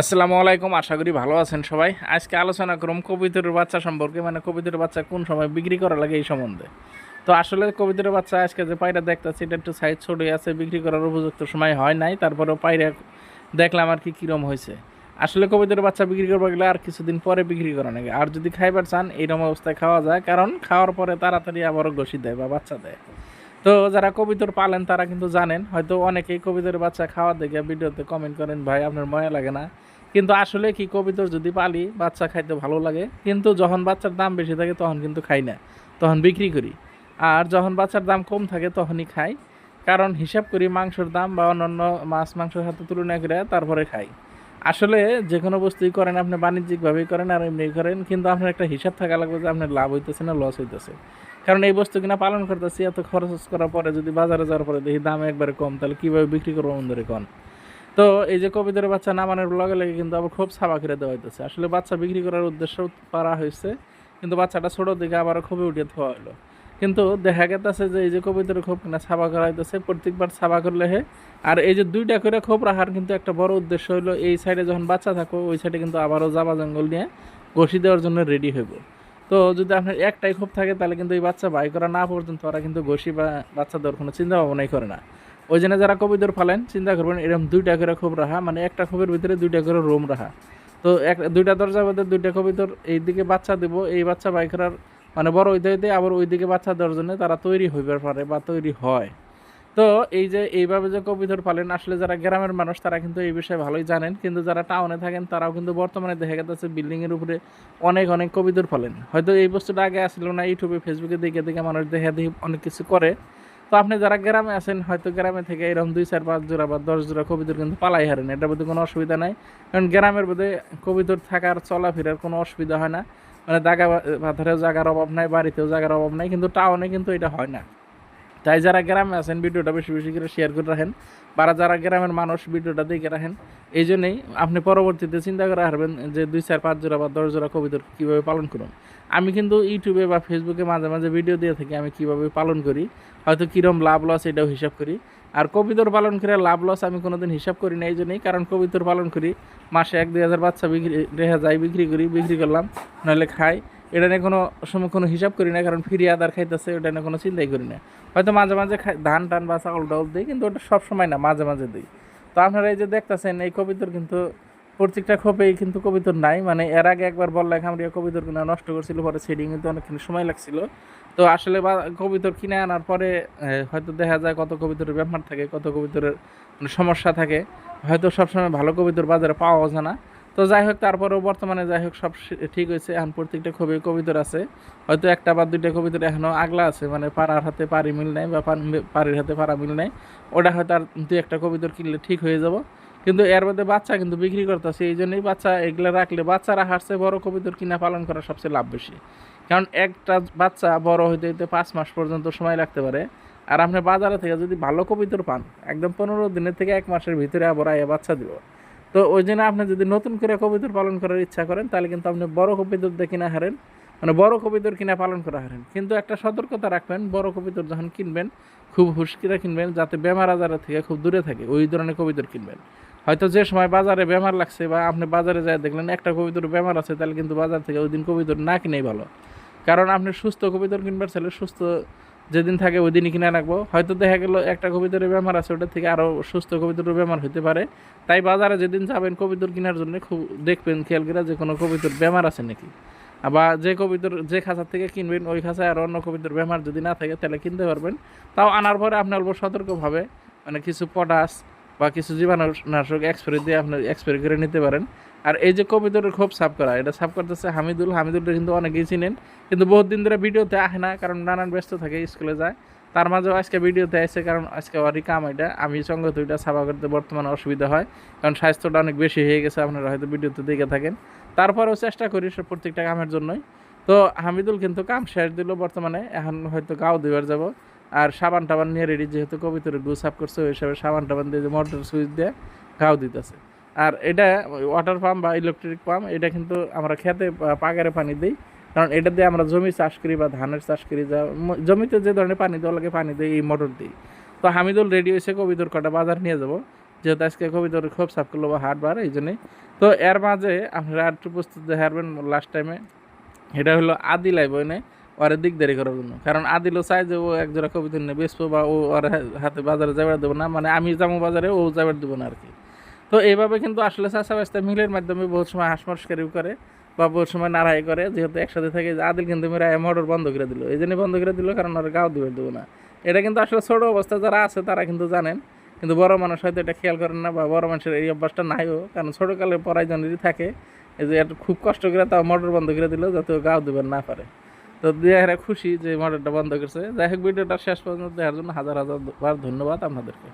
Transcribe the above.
আসসালামু আলাইকুম, আশা করি ভালো আছেন সবাই। আজকে আলোচনা করুম কবিতরের বাচ্চা সম্পর্কে মানে কবিতরের বাচ্চা কোন সময় বিক্রি করা লাগে এই সম্বন্ধে। তো আসলে কবিতরের বাচ্চা আজকে যে পায়রা দেখতেছি, এটা একটু সাইজ ছোট আছে, বিক্রি করার উপযুক্ত সময় হয় নাই, তারপরেও পায়রা দেখলাম আর কি কীরম হয়েছে। আসলে কবিতরের বাচ্চা বিক্রি করব গেলে আর কিছুদিন পরে বিক্রি করা নাকি আর যদি খাইবার চান, এইরকম অবস্থায় খাওয়া যায়, কারণ খাওয়ার পরে তাড়াতাড়ি আবারও ঘষি দেয় বা বাচ্চা দেয়। তো যারা কবিতর পালেন, তারা কিন্তু জানেন, হয়তো অনেকেই কবিতর বাচ্চা খাওয়া দেখে ভিডিওতে কমেন্ট করেন, ভাই, আপনার ময়া লাগে না। কিন্তু আসলে কি কবিতর যদি পালি, বাচ্চা খাইতে ভালো লাগে, কিন্তু যখন বাচ্চার দাম বেশি থাকে তখন কিন্তু খাই না, তখন বিক্রি করি। আর যখন বাচ্চার দাম কম থাকে তখনই খাই, কারণ হিসাব করি মাংসের দাম বা অন্যান্য মাছ মাংসের সাথে তুলনা করে তারপরে খাই। আসলে যে কোনো বস্তুই করেন আপনি, বাণিজ্যিকভাবেই করেন আর এমনি করেন, কিন্তু আপনার একটা হিসাব থাকা লাগবে যে আপনার লাভ হইতেছে না লস হইতেছে। কারণ এই বস্তু কিনা পালন করতেছি, এত খরচ করার পরে যদি বাজারে যাওয়ার পরে দেখি দাম একবারে কম, তাহলে কীভাবে বিক্রি করব বন্ধুরে কন? তো এই যে কবিদের বাচ্চা নামানোর লগে লগে কিন্তু আবার খুব ছাবা করে দেওয়া হইতেছে। আসলে বাচ্চা বিক্রি করার উদ্দেশ্য পারা হয়েছে কিন্তু বাচ্চাটা ছোটো দিকে আবার খুবই উঠিয়ে থোয়া হলো কিন্তু দেখা গেতেছে যে এই যে কবিতার খোপ কিনা ছাবা করা হইতেছে, প্রত্যেকবার ছাবা করলে হে। আর এই যে দুইটা করে খোপ রাখার কিন্তু একটা বড় উদ্দেশ্য হলো এই সাইডে যখন বাচ্চা থাকো, ওই সাইডে কিন্তু আবারও জাবা জঙ্গল নিয়ে ঘষি দেওয়ার জন্য রেডি হইব। তো যদি আপনার একটাই খোপ থাকে, তাহলে কিন্তু এই বাচ্চা বাই করা না পর্যন্ত ওরা কিন্তু ঘষি বা বাচ্চা দেওয়ার কোনো চিন্তা ভাবনাই করে না। ওই জন্য যারা কবিদের ফালেন চিন্তা করবেন এরকম দুইটা করে খোপ রাখা মানে একটা খোপের ভিতরে দুইটা করে রুম রাখা তো এক, দুইটা দরজা মধ্যে দুইটা কবিতর এইদিকে বাচ্চা দেব, এই বাচ্চা বাই করার মানে বড় হইতে হইতে আবার ওইদিকে বাচ্চা দেওয়ার জন্য তারা তৈরি হইবার পারে বা তৈরি হয়। তো এই যে এইভাবে যে কবিতর পালেন আসলে যারা গ্রামের মানুষ, তারা কিন্তু এই বিষয়ে ভালোই জানেন, কিন্তু যারা টাউনে থাকেন, তারাও কিন্তু বর্তমানে দেখা গেছে বিল্ডিংয়ের উপরে অনেক অনেক কবিতর ফলেন হয়তো এই বস্তুটা আগে আসছিল না, ইউটিউবে, ফেসবুকে দেখে দেখে মানুষ দেখে দেখে অনেক কিছু করে তো আপনি যারা গ্রামে আছেন, হয়তো গ্রামে থেকে এরকম দুই চার, পাঁচ জোড়া বা দশ জোড়া কবিতর কিন্তু পালাই হারেন। এটার মধ্যে কোনো অসুবিধা নাই। কারণ গ্রামের মধ্যে কবিতর থাকার, চলাফেরার কোনো অসুবিধা হয় না। মানে জায়গা পাথরেও জায়গার অভাব নাই, বাড়িতেও জায়গার অভাব নাই, কিন্তু টাউনে কিন্তু এটা হয় না। তাই যারা গ্রামে আছেন, ভিডিওটা বেশি বেশি করে শেয়ার করে রাখেন। বা যারা গ্রামের মানুষ, ভিডিওটা দেখে রাখেন। এই জন্যেই আপনি পরবর্তীতে চিন্তা করে হারবেন যে দুই চার, পাঁচ জোড়া বা দশ জোড়া কবিতর কীভাবে পালন করুন। আমি কিন্তু ইউটিউবে বা ফেসবুকে মাঝে মাঝে ভিডিও দিয়ে থাকি, আমি কীভাবে পালন করি, হয়তো কীরকম লাভ লস এটাও হিসাব করি। আর কবিতর পালন করে লাভ লস আমি কোনোদিন হিসাব করি না, এই জন্যই কারণ কবিতর পালন করি, মাসে এক, দুই হাজার বাচ্চা বিক্রি, রেখা যাই, বিক্রি করি, বিক্রি করলাম নাহলে খাই। এটা নিয়ে কোনো সময় কোনো হিসাব করি না, কারণ ফিরি আদার খাইতেছে, ওটা নিয়ে কোনো চিন্তাই করি না। হয়তো মাঝে মাঝে ধান টান বা চাউল টাউল দিই, কিন্তু ওটা সব সময় না, মাঝে মাঝে দিই। তো আপনারা এই যে দেখতেছেন, এই কবিতর কিন্তু প্রত্যেকটা খোপেই কিন্তু কবিতর নাই মানে এর আগে একবার বললে খামরিয়া কবিতর কিনা নষ্ট করছিল, পরে সেডিং কিন্তু অনেকখানি সময় লাগছিল। তো আসলে বা, কবিতর কিনে আনার পরে হয়তো দেখা যায় কত কবিতরের ব্যাপার থাকে, কত কবিতরের মানে সমস্যা থাকে। হয়তো সবসময় ভালো কবিতর বাজারে পাওয়া যায় না। তো যাই হোক, তারপরেও বর্তমানে যাই হোক, সব ঠিক হয়েছে। এখন প্রত্যেকটা খুবই কবিতর আছে। হয়তো একটা বা দুইটা কবিতর এখনও আগলা আছে মানে পাড়ার হাতে পাড়ি মিল নাই বা পাড়ির হাতে পাড়া মিল নাই। ওটা হয়তো আর দুই একটা কবিতর কিনলে ঠিক হয়ে যাব। কিন্তু এর মধ্যে বাচ্চা কিন্তু বিক্রি করতেছে, এই জন্যই বাচ্চা এগুলো রাখলে বাচ্চা রাখার চেয়ে বড় কবিতর কিনা পালন করা সবচেয়ে লাভ বেশি। কারণ একটা বাচ্চা বড় হইতে হইতে পাঁচ মাস পর্যন্ত সময় লাগতে পারে। আর আপনি বাজারে থেকে যদি ভালো কবিতর পান, একদম পনেরো দিনের থেকে এক মাসের ভিতরে আবার আয়া বাচ্চা দিব। তো ওই জন্য আপনি যদি নতুন করে কবিতর পালন করার ইচ্ছা করেন, তাহলে কিন্তু আপনি বড় কবিতর দিয়ে কিনা হারেন। মানে বড় কবিতর কিনা পালন করা হারেন। কিন্তু একটা সতর্কতা রাখবেন, বড় কবিতর যখন কিনবেন, খুব হুশকিরা কিনবেন, যাতে বেমার আজারের থেকে খুব দূরে থাকে, ওই ধরনের কবিতর কিনবেন। হয়তো যে সময় বাজারে বেমার লাগছে বা আপনি বাজারে যায় দেখলেন, একটা কবিতর বেমার আছে, তাহলে কিন্তু বাজার থেকে ওই দিন কবিতর না কিনেই ভালো। কারণ আপনি সুস্থ কবিতর কিনবার চাইলে সুস্থ যেদিন থাকে ওই দিনই কিনে রাখব। হয়তো দেখা গেলো একটা কবিতরের বেমার আছে ওটা থেকে আরও সুস্থ কবিতরের বেমার হতে পারে। তাই বাজারে যেদিন যাবেন কবিতর কেনার জন্য খুব দেখবেন, খেয়াল করে যে কোনো কবিতর বেমার আছে নাকি। বা যে কবিতর, যে খাঁচার থেকে কিনবেন, ওই খাঁচায় আর অন্য কবিতর বেমার যদি না থাকে, তাহলে কিনতে পারবেন। তাও আনার পরে আপনি অল্প সতর্কভাবে মানে কিছু পটাশ বা কিছু জীবাণুনাশক এক্সপ্রে দিয়ে আপনি এক্সপ্রে করে নিতে পারেন। আর এই যে কবিতরের খুব সাফ করা, এটা সাফ করতেছে হামিদুল। হামিদুলটা কিন্তু অনেকেই চিনেন, কিন্তু বহুত দিন ধরে ভিডিওতে আসে না, কারণ নানান ব্যস্ত থাকে, স্কুলে যায়। তার মাঝেও আজকে ভিডিওতে আসছে কারণ আজকে ওরই কাম এটা। আমি সঙ্গে দুইটা সাফা করতে বর্তমানে অসুবিধা হয়, কারণ স্বাস্থ্যটা অনেক বেশি হয়ে গেছে, আপনারা হয়তো ভিডিওতে দেখে থাকেন। তারপরেও চেষ্টা করি সব প্রত্যেকটা কামের জন্যই। তো হামিদুল কিন্তু কাম শেষ দিল বর্তমানে, এখন হয়তো গাও দুইবার যাব। আর সাবান টাবান নিয়ে রেডি যেহেতু কবিতরের গু সাফ করছে, ওই হিসাবে সাবান টাবান দিয়ে মোটর সুইচ দিয়ে গাও দিতেছে। আর এটা ওয়াটার পাম্প বা ইলেকট্রিক পাম্প এটা কিন্তু আমরা খেতে পাগারে পানি দিই। কারণ এটা দিয়ে আমরা জমি চাষ করি বা ধানের চাষ করি, যা জমিতে যে ধরনের পানি দেওয়া লাগে পানি দিই এই মোটর দিই। তো হামিদুল রেডি হয়েছে কবিতর কটা বাজার নিয়ে যাব। যেহেতু আজকে কবিতার খুব সাফ করল বা হাটবার এই জন্যই তো এর মাঝে আপনারা একটু প্রস্তুত হারবেন লাস্ট টাইমে এটা হলো আদি আইব এনে ওরে দিক দেরি করার জন্য। কারণ আদিলও চাই যে ও একজোড়া কবিতা নিয়ে বেচবো বা ও ওর হাতে বাজারে যাবার দেবো না। মানে আমি যাব বাজারে, ও যাবার দেবো না আর কি। তো এইভাবে কিন্তু আসলে চাষা বাস্তা মিলের মাধ্যমে বহুত সময় হাঁস মস্কারিও করে বা বহুত সময় নাড়াই করে, যেহেতু একসাথে থাকে আদিল কিন্তু মেরা মোটর বন্ধ করে দিল। এই জন্যই বন্ধ করে দিল কারণ ওরা গাও দিবে দেবো না। এটা কিন্তু আসলে ছোটো অবস্থা যারা আছে তারা কিন্তু জানেন। কিন্তু বড় মানুষ হয়তো এটা খেয়াল করেন না বা বড় মানুষের এই অভ্যাসটা নাইও। কারণ ছোটোকালে পড়াই জনেরই থাকে। এই যে একটু খুব কষ্ট করে তাও মোটর বন্ধ করে দিল যাতে গাও দিবেন না পারে। তো দিয়ে এরা খুশি যে মোটরটা বন্ধ করছে। যাই হোক, ভিডিওটা শেষ পর্যন্ত দেখার জন্য হাজার হাজার বার ধন্যবাদ আপনাদেরকে।